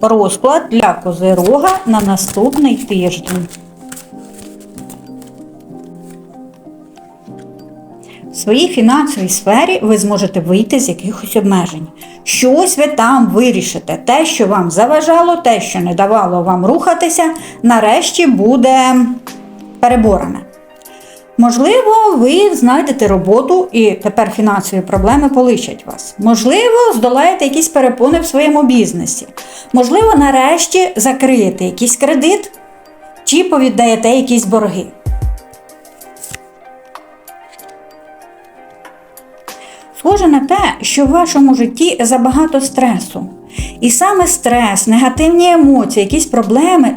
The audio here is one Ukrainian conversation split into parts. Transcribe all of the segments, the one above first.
розклад для Козирога на наступний тиждень. В своїй фінансовій сфері ви зможете вийти з якихось обмежень. Щось ви там вирішите. Те, що вам заважало, те, що не давало вам рухатися, нарешті буде переборене. Можливо, ви знайдете роботу і тепер фінансові проблеми полишать вас. Можливо, здолаєте якісь перепони в своєму бізнесі. Можливо, нарешті закриєте якийсь кредит чи повіддаєте якісь борги. Схоже на те, що в вашому житті забагато стресу. І саме стрес, негативні емоції, якісь проблеми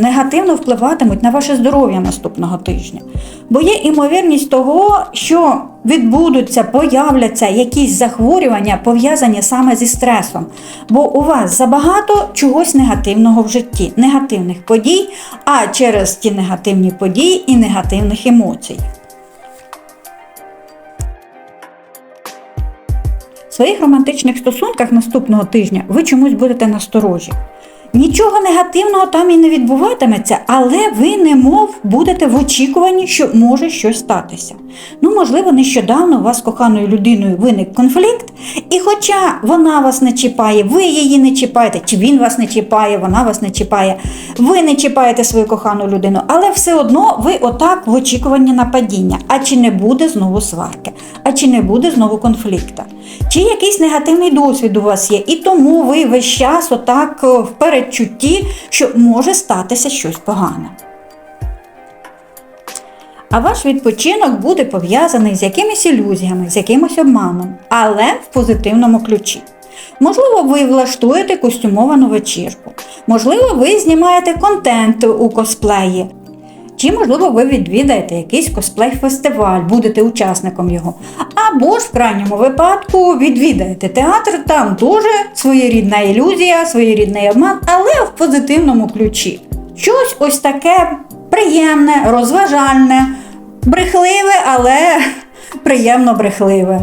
негативно впливатимуть на ваше здоров'я наступного тижня. Бо є імовірність того, що відбудуться, появляться якісь захворювання, пов'язані саме зі стресом. Бо у вас забагато чогось негативного в житті, негативних подій, а через ті негативні події і негативних емоцій. Своїх романтичних стосунках наступного тижня ви чомусь будете насторожі. Нічого негативного там і не відбуватиметься, але ви немов будете в очікуванні, що може щось статися. Ну, можливо, нещодавно у вас з коханою людиною виник конфлікт, і хоча вона вас не чіпає, ви її не чіпаєте, чи він вас не чіпає, вона вас не чіпає, ви не чіпаєте свою кохану людину, але все одно ви отак в очікуванні нападіння. А чи не буде знову сварки? А чи не буде знову конфлікта? Чи якийсь негативний досвід у вас є, і тому ви весь час отак е, в передчутті, що може статися щось погане. А ваш відпочинок буде пов'язаний з якимись ілюзіями, з якимось обманом, але в позитивному ключі. Можливо, ви влаштуєте костюмовану вечірку, можливо, ви знімаєте контент у косплеї, чи, можливо, ви відвідаєте якийсь косплей-фестиваль, будете учасником його. Або ж в крайньому випадку відвідаєте театр, там дуже своєрідна ілюзія, своєрідний обман, але в позитивному ключі. Щось ось таке приємне, розважальне, брехливе, але приємно брехливе.